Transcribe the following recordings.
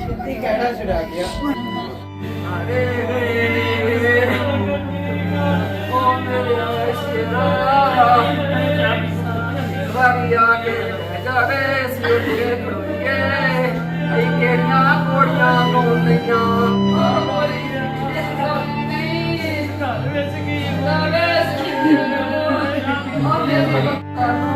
ਛੇਤੀ ਕਹਿਣਾ ਛੁਡਾ ਗਿਆ ਅਰੇ ਓ Hallelujah. Hallelujah.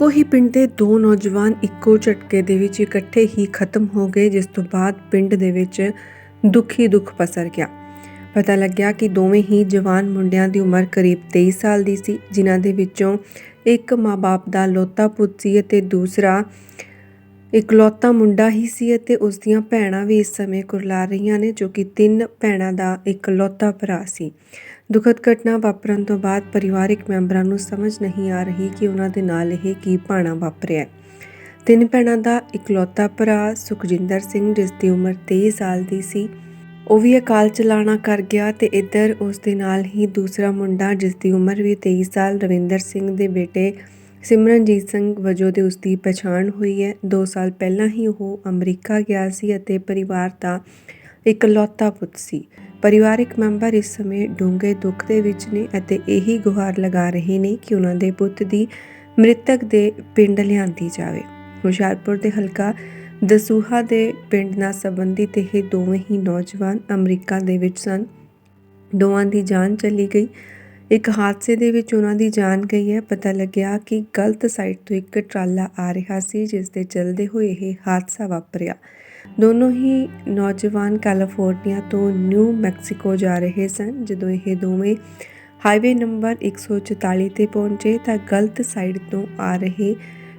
ਇੱਕੋ ਹੀ ਪਿੰਡ ਦੇ ਦੋ ਨੌਜਵਾਨ ਇੱਕੋ ਝਟਕੇ ਦੇ ਵਿੱਚ ਇਕੱਠੇ ਹੀ ਖਤਮ ਹੋ ਗਏ, ਜਿਸ ਤੋਂ ਬਾਅਦ ਪਿੰਡ ਦੇ ਵਿੱਚ ਦੁਖੀ ਦੁੱਖ ਪਸਰ ਗਿਆ। ਪਤਾ ਲੱਗਿਆ ਕਿ ਦੋਵੇਂ ਹੀ ਜਵਾਨ ਮੁੰਡਿਆਂ ਦੀ ਉਮਰ ਕਰੀਬ 23 ਸਾਲ ਦੀ ਸੀ, ਜਿਨ੍ਹਾਂ ਦੇ ਵਿੱਚੋਂ ਇੱਕ ਮਾਂ-ਬਾਪ ਦਾ ਲੋਤਾ ਪੁੱਤ ਸੀ ਅਤੇ ਦੂਸਰਾ ਇਕਲੌਤਾ ਮੁੰਡਾ ਹੀ ਸੀ ਅਤੇ ਉਸ ਦੀਆਂ ਭੈਣਾਂ ਵੀ ਇਸ ਸਮੇਂ ਕੁਰਲਾ ਰਹੀਆਂ ਨੇ, ਜੋ ਕਿ ਤਿੰਨ ਭੈਣਾਂ ਦਾ ਇਕਲੌਤਾ ਭਰਾ ਸੀ। ਦੁਖਦ ਘਟਨਾ ਵਾਪਰਨ ਤੋਂ ਬਾਅਦ ਪਰਿਵਾਰਕ ਮੈਂਬਰਾਂ ਨੂੰ ਸਮਝ ਨਹੀਂ ਆ ਰਹੀ ਕਿ ਉਹਨਾਂ ਦੇ ਨਾਲ ਇਹ ਕੀ ਭਾਣਾ ਵਾਪਰਿਆ। ਤਿੰਨ ਭੈਣਾਂ ਦਾ ਇਕਲੌਤਾ ਭਰਾ ਸੁਖਜਿੰਦਰ ਸਿੰਘ, ਜਿਸ ਦੀ ਉਮਰ 23 ਸਾਲ ਦੀ ਸੀ, ਉਹ ਵੀ ਅਕਾਲ ਚਲਾਣਾ ਕਰ ਗਿਆ ਤੇ ਇੱਧਰ ਉਸ ਦੇ ਨਾਲ ਹੀ ਦੂਸਰਾ ਮੁੰਡਾ, ਜਿਸ ਦੀ ਉਮਰ ਵੀ 23 ਸਾਲ, ਰਵਿੰਦਰ ਸਿੰਘ ਦੇ ਬੇਟੇ ਸਿਮਰਨਜੀਤ ਸਿੰਘ ਵਜੋਂ ਦੇ ਉਸ ਦੀ ਪਛਾਣ ਹੋਈ ਹੈ। 2 ਸਾਲ ਪਹਿਲਾਂ ਹੀ ਉਹ ਅਮਰੀਕਾ ਗਿਆ ਸੀ ਅਤੇ ਪਰਿਵਾਰ ਦਾ ਇਕਲੌਤਾ ਪੁੱਤ ਸੀ। ਪਰਿਵਾਰਕ ਮੈਂਬਰ ਇਸ ਸਮੇਂ ਡੂੰਘੇ ਦੁੱਖ ਦੇ ਵਿੱਚ ਨੇ ਅਤੇ ਇਹੀ ਗੁਹਾਰ ਲਗਾ ਰਹੇ ਨੇ ਕਿ ਉਹਨਾਂ ਦੇ ਪੁੱਤ ਦੀ ਮ੍ਰਿਤਕ ਦੇ ਪਿੰਡ ਲਿਆਂਦੀ ਜਾਵੇ। ਹੁਸ਼ਿਆਰਪੁਰ ਦੇ ਹਲਕਾ ਦਸੂਹਾ ਦੇ ਪਿੰਡ ਨਾਲ ਸੰਬੰਧਿਤ ਇਹ ਦੋਵੇਂ ਹੀ ਨੌਜਵਾਨ ਅਮਰੀਕਾ ਦੇ ਵਿੱਚ ਸਨ। ਦੋਵਾਂ ਦੀ ਜਾਨ ਚਲੀ ਗਈ। ਇੱਕ ਹਾਦਸੇ ਦੇ ਵਿੱਚ ਉਹਨਾਂ ਦੀ ਜਾਨ ਗਈ ਹੈ। ਪਤਾ ਲੱਗਿਆ ਕਿ ਗਲਤ ਸਾਈਡ ਤੋਂ ਇੱਕ ਟਰਾਲਾ ਆ ਰਿਹਾ ਸੀ, ਜਿਸ ਦੇ ਚਲਦੇ ਹੋਏ ਇਹ ਹਾਦਸਾ ਵਾਪਰਿਆ। ਦੋਨੋਂ ਹੀ ਨੌਜਵਾਨ ਕੈਲੀਫੋਰਨੀਆ ਤੋਂ ਨਿਊ ਮੈਕਸੀਕੋ ਜਾ ਰਹੇ ਸਨ। ਜਦੋਂ ਇਹ ਦੋਵੇਂ ਹਾਈਵੇ ਨੰਬਰ 144 ਤੇ ਪਹੁੰਚੇ ਤਾਂ ਗਲਤ ਸਾਈਡ ਤੋਂ ਆ ਰਹੇ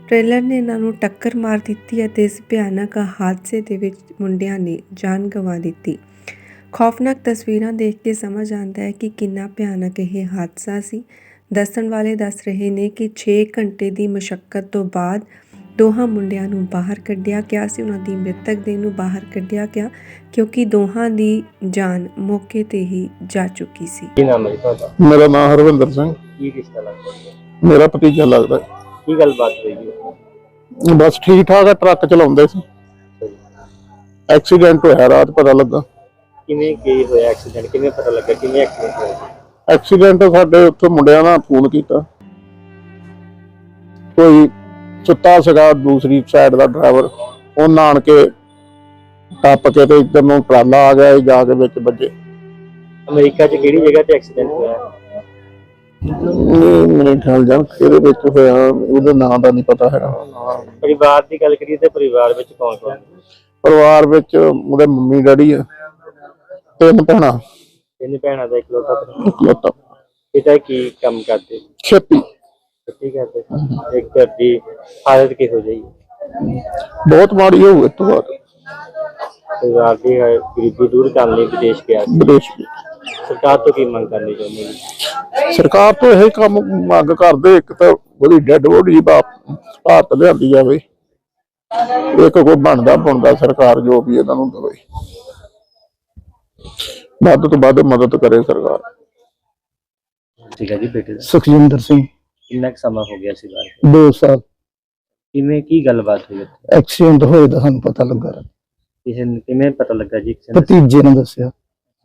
ਟ੍ਰੇਲਰ ਨੇ ਇਹਨਾਂ ਨੂੰ ਟੱਕਰ ਮਾਰ ਦਿੱਤੀ ਅਤੇ ਇਸ ਭਿਆਨਕ ਹਾਦਸੇ ਦੇ ਵਿੱਚ ਮੁੰਡਿਆਂ ਨੇ ਜਾਨ ਗਵਾ ਦਿੱਤੀ। ਖੌਫਨਾਕ ਤਸਵੀਰਾਂ ਦੇਖ ਕੇ ਸਮਝ ਆਉਂਦਾ ਹੈ ਕਿ ਕਿੰਨਾ ਭਿਆਨਕ ਇਹ ਹਾਦਸਾ ਸੀ। ਦੱਸਣ ਵਾਲੇ ਦੱਸ ਰਹੇ ਨੇ ਕਿ 6 ਘੰਟੇ ਦੀ ਮਸ਼ੱਕਤ ਤੋਂ ਬਾਅਦ ਦੋਹਾਂ ਮੁੰਡਿਆਂ ਨੂੰ ਬਾਹਰ ਕੱਢਿਆ ਗਿਆ ਸੀ। ਉਹਨਾਂ ਦੀ ਮ੍ਰਿਤਕ ਦੇਹ ਨੂੰ ਬਾਹਰ ਕੱਢਿਆ ਗਿਆ ਕਿਉਂਕਿ ਦੋਹਾਂ ਦੀ ਜਾਨ ਮੌਕੇ ਤੇ ਹੀ ਜਾ ਚੁੱਕੀ ਸੀ। ਕੀ ਨਾਮ ਹੈ ਜੀ ਤੁਹਾਡਾ? ਮੇਰਾ ਨਾਮ ਹਰਵਿੰਦਰ ਸਿੰਘ। ਕੀ ਰਿਸ਼ਤਾ ਲੱਗਦਾ ਜੀ? ਮੇਰਾ ਭਤੀਜਾ ਲੱਗਦਾ ਕੀ ਗੱਲਬਾਤ ਹੋਈ ਜੀ ਬਸ ਠੀਕ ਠਾਕ ਆ ਟਰੱਕ ਚਲਾਉਂਦੇ ਸੀ। ਐਕਸੀਡੈਂਟ ਹੋਇਆ ਰਾਤ ਪਤਾ ਲੱਗਾ। ਕਿਵੇਂ ਕੀ ਹੋਇਆ ਐਕਸੀਡੈਂਟ ਕਿਵੇਂ ਪਤਾ ਲੱਗਾ? ਕਿਵੇਂ ਐਕਸੀਡੈਂਟ ਹੋਇਆ? ਐਕਸੀਡੈਂਟ ਸਾਡੇ ਉੱਥੇ ਮੁੰਡਿਆਂ ਨਾਲ ਫੋਨ ਕੀਤਾ। ਕੋਈ ਸੁੱਤਾ ਸੀਗਾ ਦੂਸਰੀ ਸਾਈਡ ਦਾ ਡਰਾਈਵਰ ਉਹ ਨਾਣ ਕੇ ਟੱਪ ਕੇ ਤੇ ਇੱਧਰ ਨੂੰ ਟਰਾਲਾ ਆ ਗਿਆ ਜਾ ਕੇ ਵਿੱਚ ਵੱਜੇ। ਅਮਰੀਕਾ 'ਚ ਕਿਹੜੀ ਜਗ੍ਹਾ ਤੇ ਐਕਸੀਡੈਂਟ ਹੋਇਆ? ਮੇਰੇ ਖਿਆਲ ਜਾਂ ਇਹਦੇ ਵਿੱਚ ਹੋਇਆ ਉਹਦਾ ਨਾਂ ਦਾ ਨਹੀਂ ਪਤਾ ਹੈਗਾ। ਪਰਿਵਾਰ ਦੀ ਗੱਲ ਕਰੀਏ ਤੇ ਪਰਿਵਾਰ ਵਿੱਚ ਕੌਣ ਕੌਣ? ਪਰਿਵਾਰ ਵਿੱਚ ਉਹਦੇ ਮੰਮੀ ਡੈਡੀ ਆ। ਤਿੰਨ ਭੈਣਾਂ। ਤਿੰਨ ਭੈਣਾਂ ਦਾ ਇਕਲੌਤਾ ਭਰਾ। ਇਕਲੌਤਾ ਪਿਤਾ ਕੀ ਕੰਮ ਕਰਦੇ? ਛੇਤੀ। ਕੀ ਕਰਦੇ। ਇੱਕ ਘਰ ਦੀ ਹਾਲਤ ਕਿਹੋ ਜਿਹੀ? ਬਹੁਤ ਮਾੜੀ ਹੋਊ ਇਸ ਤੋਂ ਬਾਅਦ। ਪਰਿਵਾਰ ਦੀ ਹੈ, ਗਰੀਬੀ ਦੂਰ ਕਰਨ ਲਈ ਵਿਦੇਸ਼ ਗਿਆ ਸੀ। ਵਿਦੇਸ਼ ਵਿੱਚ ਸਰਕਾਰ ਤੋਂ ਕੀ ਮੰਗ ਕਰਨੀ ਚਾਹੁੰਦੇ ਜੀ? ਸਰਕਾਰ ਤੋਂ ਇਹ ਕੰਮ ਮੰਗ ਕਰਦੇ ਇੱਕ ਤਾਂ ਉਹਦੀ ਡੈੱਡ ਬੋਡੀ ਭਾਰਤ ਲਿਆਂਦੀ ਜਾਵੇ। ਇੱਕ ਕੋਈ ਬਣਦਾ ਬਣਦਾ ਸਰਕਾਰ ਜੋ ਵੀ ਇਹਨਾਂ ਨੂੰ ਦੇਵੇ। ਵੱਧ ਤੋਂ ਵੱਧ ਮਦਦ ਕਰੇ ਸਰਕਾਰ ਠੀਕ ਹੈ ਜੀ ਬੇਟੇ ਦਾ ਸੁਖਜਿੰਦਰ ਸਿੰਘ ਕਿੰਨਾ ਕੁ ਸਮਾਂ ਹੋ ਗਿਆ ਸੀ ਬਾਹਰ 2 ਸਾਲ ਕਿਵੇਂ ਕੀ ਗੱਲਬਾਤ ਹੋਈ ਉੱਥੇ ਐਕਸੀਡੈਂਟ ਹੋਏ ਦਾ ਸਾਨੂੰ ਪਤਾ ਲੱਗਾ ਕਿਸੇ ਨੂੰ ਕਿਵੇਂ ਪਤਾ ਲੱਗਾ ਜੀ ਕਿਸੇ ਨੇ ਭਤੀਜੇ ਨੇ ਦੱਸਿਆ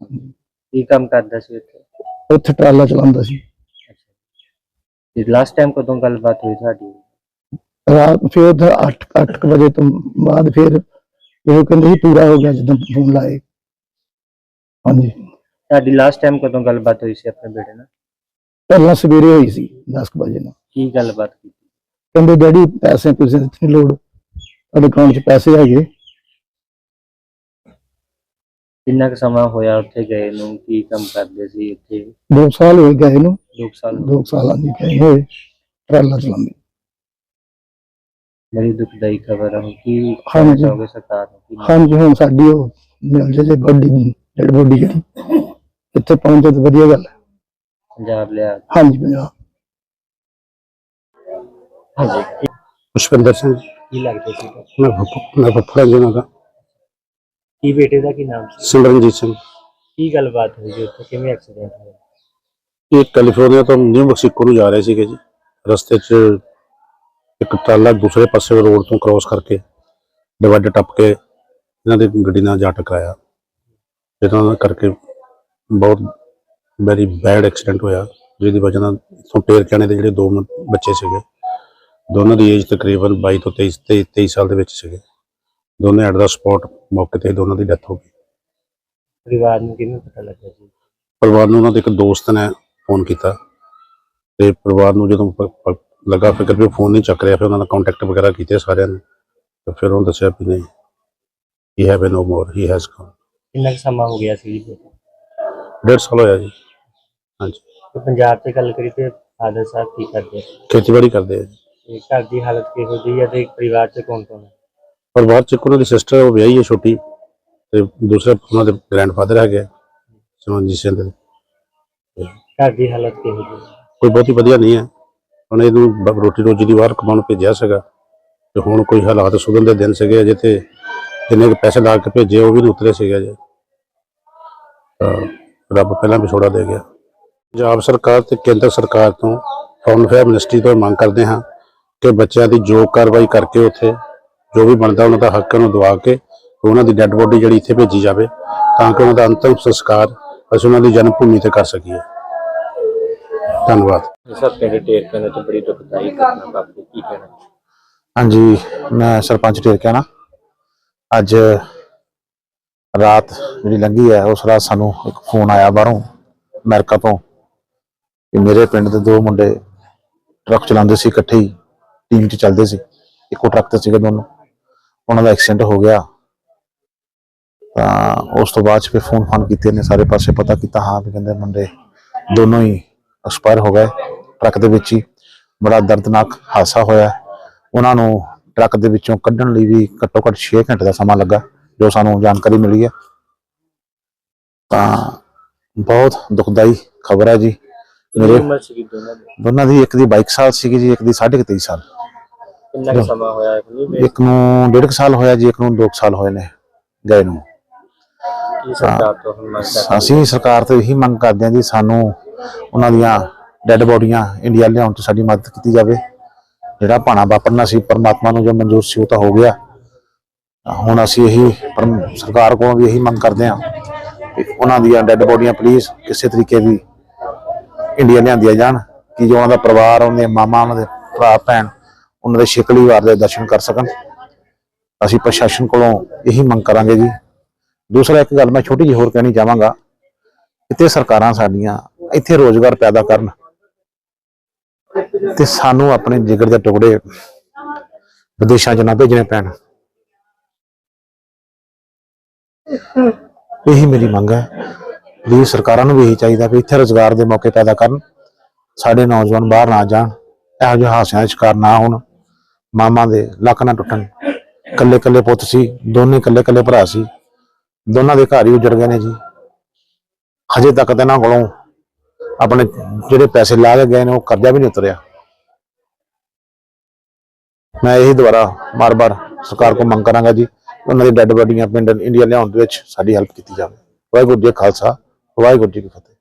ਕੀ ਕੰਮ ਕਰਦਾ ਸੀ ਉੱਥੇ ਉੱਥੇ ਟਰਾਲਾ ਚਲਾਉਂਦਾ ਸੀ ਤੇ ਲਾਸਟ ਟਾਈਮ ਕਦੋਂ ਗੱਲਬਾਤ ਹੋਈ ਤੁਹਾਡੀ ਰਾਤ ਫਿਰ ਉੱਧਰ 8 8 ਵਜੇ ਤੋਂ ਬਾਅਦ ਫਿਰ ਇਹ ਕਹਿੰਦੇ ਸੀ ਪੂਰਾ ਹੋ ਗਿਆ ਜਦੋਂ ਫੋਨ ਲਾਏ ਹਾਂਜੀ। ਤੁਹਾਡੀ ਲਾਸਟ ਟਾਈਮ ਕਦੋਂ ਗੱਲਬਾਤ ਹੋਈ ਸੀ ਆਪਣੇ ਬੇਟੇ ਨਾਲ? ਪਹਿਲਾਂ ਸਵੇਰੇ ਹੋਈ ਸੀ 10 ਕੁ ਵਜੇ ਨਾਲ। ਕੀ ਗੱਲਬਾਤ ਕੀਤੀ? ਕਹਿੰਦੇ ਡੈਡੀ ਪੈਸੇ ਪੂਸੇ ਦੀ ਨਹੀਂ ਲੋੜ। ਤੁਹਾਡੇ ਅਕਾਊਂਟ 'ਚ ਪੈਸੇ ਹੈਗੇ। ਕਿੰਨਾ ਕੁ ਸਮਾਂ ਹੋਇਆ ਉੱਥੇ ਗਏ ਨੂੰ? ਕੀ ਕੰਮ ਕਰਦੇ ਸੀ ਉੱਥੇ? 2 ਸਾਲ ਹੋਏ ਗਏ ਨੂੰ। ਲੋਕ ਸਾਲ 2 ਸਾਲਾਂ ਦੀ ਗਏ ਹੋਏ। ਟਰਾਲਾ ਚਲਾਉਂਦੇ। ਬੜੀ ਦੁਖਦਾਈ ਖਬਰ ਹੈ ਕੀ ਹਾਂਜੀ। ਚਾਹੋਗੇ ਸਰਕਾਰ ਨੂੰ? ਕੀ ਹਾਂਜੀ ਹੁਣ ਸਾਡੀ ਉਹ ਮਿਲ ਜੇ ਜੇ ਬੋਡੀ ਡੈਡ ਬੋਡੀ ਜਿਹੜੀ ਇੱਥੇ ਪਹੁੰਚੇ ਤਾਂ ਵਧੀਆ ਗੱਲ ਹੈ। ਪੰਜਾਬ ਲਿਆ। ਹਾਂਜੀ ਪੰਜਾਬ। ਹਾਂਜੀ। ਕੀ- ਪੁਸ਼ਪਿੰਦਰ ਸਿੰਘ ਕੀ ਲੱਗਦਾ ਸੀ? ਮੈਂ ਫੁੱਫ- ਮੈਂ ਫੁੱਫੜਾ ਜੀ ਉਹਨਾਂ ਦਾ ਕੀ ਬੇਟੇ ਦਾ ਕੀ ਨਾਮ ਸੀ? ਸਿਮਰਨਜੀਤ ਸਿੰਘ। ਕੀ ਗੱਲਬਾਤ ਹੋਈ ਜੀ ਉੱਥੇ? ਕਿਵੇਂ ਐਕਸੀਡੈਂਟ ਹੋਇਆ? ਇਹ ਕੈਲੀਫੋਰਨੀਆ ਤੋਂ ਨਿਊ ਮੈਕਸੀਕੋ ਨੂੰ ਜਾ ਰਹੇ ਸੀਗੇ ਜੀ। ਰਸਤੇ 'ਚ ਇੱਕ ਟਰਾਲਾ ਦੂਸਰੇ ਪਾਸੇ ਰੋਡ ਤੋਂ ਕ੍ਰਾਸ ਕਰਕੇ ਡਿਵਾਈਡਰ ਟੱਪ ਕੇ ਇਹਨਾਂ ਦੀ ਗੱਡੀ ਨਾਲ ਜਾ ਟਕਰਾਇਆ। ਜਿਹਨਾਂ ਕਰਕੇ ਬਹੁਤ ਵੈਰੀ ਬੈਡ ਐਕਸੀਡੈਂਟ ਹੋਇਆ ਜਿਹਦੀ ਵਜ੍ਹਾ ਨਾਲ ਇੱਥੋਂ ਟੇਰ ਚਾਣੇ ਦੇ ਜਿਹੜੇ ਦੋ ਬੱਚੇ ਸੀਗੇ ਦੋਨਾਂ ਦੀ ਏਜ ਤਕਰੀਬਨ 22 ਤੋਂ 23 ਤੇ 23 ਸਾਲ ਦੇ ਵਿੱਚ ਸੀਗੇ। ਦੋਨੇ ਐਟ ਦਾ ਸਪੌਟ ਮੌਕੇ ਤੇ ਦੋਨਾਂ ਦੀ ਡੈਥ ਹੋ ਗਈ। ਪਰਿਵਾਰ ਨੂੰ ਕਿਵੇਂ ਪਤਾ ਲੱਗਾ ਜੀ? ਪਰਿਵਾਰ ਨੂੰ ਉਹਨਾਂ ਦੇ ਇੱਕ ਦੋਸਤ ਨੇ ਫੋਨ ਕੀਤਾ ਤੇ ਪਰਿਵਾਰ ਨੂੰ ਜਦੋਂ ਪ- ਪ- ਲੱਗਾ ਫਿਕਰ ਵੀ ਫੋਨ ਨਹੀਂ ਚੱਕ ਰਿਹਾ ਫਿਰ ਉਹਨਾਂ ਨਾਲ ਕੰਟੈਕਟ ਵਗੈਰਾ ਕੀਤੇ ਸਾਰਿਆਂ ਨੇ। ਤੇ ਫਿਰ ਉਹਨੂੰ ਦੱਸਿਆ ਵੀ ਨਹੀਂ he have no more he has gone ਕਿੰਨਾ ਕੁ ਸਮਾਂ ਹੋ ਗਿਆ ਸੀ ਜੀ? ਡੇਢ ਸਾਲ ਹੋਇਆ ਜੀ। ਹਾਂਜੀ। ਤੇ ਪੰਜਾਬ ਤੇ ਗੱਲ ਕਰੀ ਤੇ ਫਾਦਰ ਸਾਹਿਬ ਕੀ ਕਰਦੇ? ਖੇਤੀਬਾੜੀ ਕਰਦੇ ਆ ਜੀ। ਤੇ ਘਰ ਦੀ ਹਾਲਤ ਕਿਹੋ ਜਿਹੀ ਹੈ ਤੇ ਪਰਿਵਾਰ ਚ ਕੌਣ ਕੌਣ ਹੈ ਪਰਿਵਾਰ ਚ ਇੱਕ ਉਹਨਾਂ ਦੀ ਸਿਸਟਰ ਉਹ ਵਿਆਹੀ ਹੈ ਛੋਟੀ ਤੇ ਦੂਸਰੇ ਉਹਨਾਂ ਦੇ ਗ੍ਰੈਂਡਫਾਦਰ ਹੈਗੇ ਆ, ਸਿਮਰਨਜੀਤ ਸਿੰਘ ਦੇ। ਘਰ ਦੀ ਹਾਲਤ ਕਿਹੋ ਜਿਹੀ ਹੈ ਕੋਈ ਬਹੁਤੀ ਵਧੀਆ ਨਹੀਂ ਹੈ ਹੁਣ ਇਹਨੂੰ ਬ- ਰੋਟੀ ਰੋਜੀ ਦੀ ਬਾਹਰ ਕਮਾਉਣ ਭੇਜਿਆ ਸੀਗਾ। ਤੇ ਹੁਣ ਕੋਈ ਹਾਲਾਤ ਸੁਧਰਨ ਦੇ ਦਿਨ ਸੀਗੇ ਅਜੇ ਤੇ ਜਿੰਨੇ ਕੁ ਪੈਸੇ ਲਾ ਕੇ ਭੇਜੇ ਉਹ ਵੀ ਨਹੀਂ ਉਤਰੇ ਸੀਗੇ ਤਾਂ ਰੱਬ ਪਹਿਲਾਂ ਵੀ ਛੋੜਾ ਦੇ ਗਿਆ। ਪੰਜਾਬ ਸਰਕਾਰ ਤੇ ਕੇਂਦਰ ਸਰਕਾਰ ਤੋਂ ਫੌਰਨ ਅਫੇਅਰ ਮਿਨਿਸਟਰੀ ਤੋਂ ਮੰਗ ਕਰਦੇ ਹਾਂ ਕਿ ਬੱਚਿਆਂ ਦੀ ਜੋ ਕਾਰਵਾਈ ਕਰਕੇ ਉੱਥੇ ਜੋ ਵੀ ਬਣਦਾ ਉਹਨਾਂ ਦਾ ਹੱਕ ਉਹਨੂੰ ਦਵਾ ਕੇ ਉਹਨਾਂ ਦੀ ਡੈੱਡ ਬੋਡੀ ਜਿਹੜੀ ਇੱਥੇ ਭੇਜੀ ਜਾਵੇ ਤਾਂ ਕਿ ਉਹਨਾਂ ਦਾ ਅੰਤਿਮ ਸੰਸਕਾਰ ਅਸੀਂ ਉਹਨਾਂ ਦੀ ਜਨਮ ਭੂਮੀ ਤੇ ਕਰ ਸਕੀਏ। ਧੰਨਵਾਦ। ਸਰ ਪਿੰਡ ਟੇਰ ਕਰਨ ਚ ਬੜੀ ਦੁਖਦਾਈ ਘਟਨਾ ਵਾਪਰੀ। ਕੀ ਕਹਿਣਾ? ਹਾਂਜੀ ਮੈਂ ਸਰਪੰਚ ਟੇਕਿਆ ਨਾ ਅੱਜ ਰਾਤ ਜਿਹੜੀ ਲੰਘੀ ਹੈ, ਉਸ ਰਾਤ ਸਾਨੂੰ ਇੱਕ ਫੋਨ ਆਇਆ ਬਾਹਰੋਂ ਅਮਰੀਕਾ ਤੋਂ ਕਿ ਮੇਰੇ ਪਿੰਡ ਦੇ ਦੋ ਮੁੰਡੇ ਟਰੱਕ ਚਲਾਉਂਦੇ ਸੀ, ਇਕੱਠੇ ਹੀ ਟੀਮ 'ਚ ਚੱਲਦੇ ਸੀ। ਇੱਕੋ ਟਰੱਕ ਤੇ ਸੀਗੇ ਦੋਨੋਂ। ਉਹਨਾਂ ਦਾ ਐਕਸੀਡੈਂਟ ਹੋ ਗਿਆ। ਤਾਂ ਉਸ ਤੋਂ ਬਾਅਦ 'ਚ ਫਿਰ ਫੋਨ ਫਾਨ ਕੀਤੇ ਨੇ, ਸਾਰੇ ਪਾਸੇ ਪਤਾ ਕੀਤਾ, ਹਾਂ ਵੀ ਕਹਿੰਦੇ ਮੁੰਡੇ ਦੋਨੋਂ ਹੀ ਐਕਸਪਾਇਰ ਹੋ ਗਏ ਟਰੱਕ ਦੇ ਵਿੱਚ ਹੀ। ਬੜਾ ਦਰਦਨਾਕ ਹਾਦਸਾ ਹੋਇਆ। ਉਹਨਾਂ ਨੂੰ ਟਰੱਕ ਦੇ ਵਿੱਚੋਂ ਕੱਢਣ ਲਈ ਵੀ ਘੱਟੋ ਘੱਟ 6 ਘੰਟੇ ਦਾ ਸਮਾਂ ਲੱਗਾ। ਜੋ ਸਾਨੂੰ ਜਾਣਕਾਰੀ ਮਿਲੀ ਹੈ। ਤਾਂ ਬਹੁਤ ਦੁਖਦਾਈ ਖਬਰ ਹੈ ਜੀ। ਮੇਰੇ ਉਮਰ ਦੋਨਾਂ ਦੀ? ਦੋਨਾਂ ਦੀ ਇੱਕ ਦੀ 22 ਸਾਲ ਸੀਗੀ ਜੀ ਇੱਕ ਦੀ 23.5 ਸਾਲ। ਕਿੰਨਾ ਕੁ ਸਮਾਂ ਹੋਇਆ ਵੇ? ਇੱਕ ਨੂੰ ਡੇਢ ਕੁ ਸਾਲ ਹੋਇਆ ਜੀ ਇੱਕ ਨੂੰ 2 ਸਾਲ ਹੋਏ ਨੇ ਗਏ ਨੂੰ। ਕੀ ਸਰਕਾਰ ਤੋਂ ਹੁਣ ਮੰਗ ਕਰਦੇ ਅਸੀਂ ਸਰਕਾਰ ਤੋਂ ਇਹੀ ਮੰਗ ਕਰਦੇ ਹਾਂ ਜੀ ਸਾਨੂੰ ਉਹਨਾਂ ਦੀਆਂ ਡੈੱਡ ਬੋਡੀਆਂ ਇੰਡੀਆ ਲਿਆਉਣ 'ਚ ਸਾਡੀ ਮਦਦ ਕੀਤੀ ਜਾਵੇ। ਜਿਹੜਾ ਭਾਣਾ ਵਾਪਰਨਾ ਸੀ ਪਰਮਾਤਮਾ ਨੂੰ ਜੋ ਮਨਜ਼ੂਰ ਸੀ ਉਹ ਤਾਂ ਹੋ ਗਿਆ। ਹੁਣ ਅਸੀਂ ਇਹੀ ਸਰਕਾਰ ਕੋਲੋਂ ਵੀ ਇਹੀ ਮੰਗ ਕਰਦੇ ਹਾਂ ਕਿ ਉਹਨਾਂ ਦੀਆਂ ਡੈੱਡ ਬੋਡੀਆਂ ਪਲੀਜ਼ ਕਿਸੇ ਤਰੀਕੇ ਵੀ ਇੰਡੀਆ ਲਿਆਂਦੀਆਂ ਜਾਣ, ਕਿ ਜੋ ਉਹਨਾਂ ਦਾ ਪਰਿਵਾਰ, ਉਹਨਾਂ ਦੇ ਮਾਮਾ, ਉਹਨਾਂ ਦੇ ਭਰਾ, ਭੈਣ, ਉਹਨਾਂ ਦੇ ਸ਼ਿਕਲੀ ਵਾਰ ਦੇ ਦਰਸ਼ਨ ਕਰ ਸਕਣ। ਅਸੀਂ ਪ੍ਰਸ਼ਾਸਨ ਕੋਲੋਂ ਇਹੀ ਮੰਗ ਕਰਾਂਗੇ ਜੀ। ਦੂਸਰਾ ਇੱਕ ਗੱਲ ਮੈਂ ਛੋਟੀ ਜਿਹੀ ਹੋਰ ਕਹਿਣੀ ਚਾਹਾਂਗਾ ਕਿਤੇ ਸਰਕਾਰਾਂ ਸਾਡੀਆਂ ਇੱਥੇ ਰੋਜ਼ਗਾਰ ਪੈਦਾ ਕਰਨ ਤੇ ਸਾਨੂੰ ਆਪਣੇ ਜਿਗਰ ਦੇ ਟੁਕੜੇ ਵਿਦੇਸ਼ਾਂ 'ਚ ਨਾ ਭੇਜਣੇ ਪੈਣ। ਇਹੀ ਮੇਰੀ ਮੰਗ ਹੈ ਪਲੀਜ਼ ਸਰਕਾਰਾਂ ਨੂੰ ਵੀ ਇਹੀ ਚਾਹੀਦਾ ਵੀ ਇੱਥੇ ਰੋਜ਼ਗਾਰ ਦੇ ਮੌਕੇ ਪੈਦਾ ਕਰਨ, ਸਾਡੇ ਨੌਜਵਾਨ ਬਾਹਰ ਨਾ ਜਾਣ, ਇਹੋ ਜਿਹੇ ਹਾਦਸਿਆਂ ਦਾ ਸ਼ਿਕਾਰ ਨਾ ਹੋਣ, ਮਾਮਾ ਦੇ ਲੱਕ ਨਾ ਟੁੱਟਣ। ਕੱਲੇ ਕੱਲੇ ਪੁੱਤ ਸੀ, ਦੋਨੇ ਕੱਲੇ ਕੱਲੇ ਭਰਾ ਸੀ, ਦੋਨਾਂ ਦੇ ਘਰ ਹੀ ਉਜੜ ਗਏ ਨੇ ਜੀ। ਹਜੇ ਤੱਕ ਤਾਂ ਇਹਨਾਂ ਕੋਲੋਂ ਆਪਣੇ ਜਿਹੜੇ ਪੈਸੇ ਲਾ ਕੇ ਗਏ ਨੇ, ਉਹ ਕਰਜ਼ਾ ਵੀ ਨਹੀਂ ਉਤਰਿਆ। ਮੈਂ ਇਹੀ ਦੁਬਾਰਾ ਬਾਰ-ਬਾਰ ਸਰਕਾਰ ਕੋਲ ਮੰਗ ਕਰਾਂਗਾ ਜੀ ਉਹਨਾਂ ਦੀ ਡੈੱਡ ਬੋਡੀਆਂ ਪਿੰਡ ਇੰਡੀਆ ਲਿਆਉਣ ਦੇ ਵਿੱਚ ਸਾਡੀ ਹੈਲਪ ਕੀਤੀ ਜਾਵੇ। ਵਾਹਿਗੁਰੂ ਜੀ ਕਾ ਖਾਲਸਾ, ਵਾਹਿਗੁਰੂ ਜੀ ਕੀ ਫਤਿਹ।